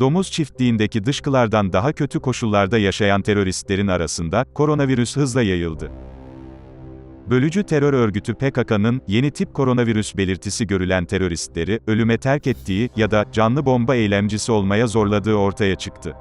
domuz çiftliğindeki dışkılardan daha kötü koşullarda yaşayan teröristlerin arasında koronavirüs hızla yayıldı. Bölücü terör örgütü PKK'nın yeni tip koronavirüs belirtisi görülen teröristleri ölüme terk ettiği ya da canlı bomba eylemcisi olmaya zorladığı ortaya çıktı.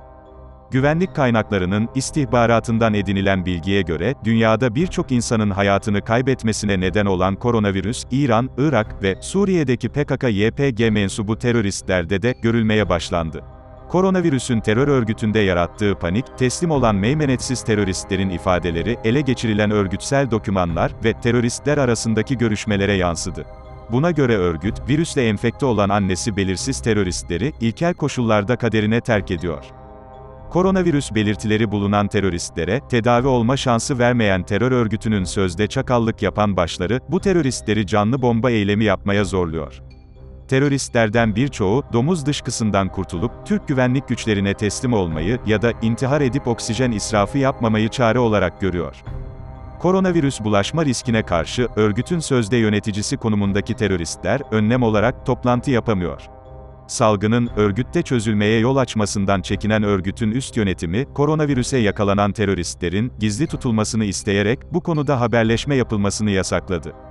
Güvenlik kaynaklarının istihbaratından edinilen bilgiye göre dünyada birçok insanın hayatını kaybetmesine neden olan koronavirüs İran, Irak ve Suriye'deki PKK-YPG mensubu teröristlerde de görülmeye başlandı. Koronavirüsün terör örgütünde yarattığı panik, teslim olan meymenetsiz teröristlerin ifadeleri, ele geçirilen örgütsel dokümanlar ve teröristler arasındaki görüşmelere yansıdı. Buna göre örgüt, virüsle enfekte olan annesi belirsiz teröristleri, ilkel koşullarda kaderine terk ediyor. Koronavirüs belirtileri bulunan teröristlere, tedavi olma şansı vermeyen terör örgütünün sözde çakallık yapan başları, bu teröristleri canlı bomba eylemi yapmaya zorluyor. Teröristlerden birçoğu, domuz dışkısından kurtulup, Türk güvenlik güçlerine teslim olmayı ya da intihar edip oksijen israfı yapmamayı çare olarak görüyor. Koronavirüs bulaşma riskine karşı, örgütün sözde yöneticisi konumundaki teröristler, önlem olarak toplantı yapamıyor. Salgının, örgütte çözülmeye yol açmasından çekinen örgütün üst yönetimi, koronavirüse yakalanan teröristlerin, gizli tutulmasını isteyerek, bu konuda haberleşme yapılmasını yasakladı.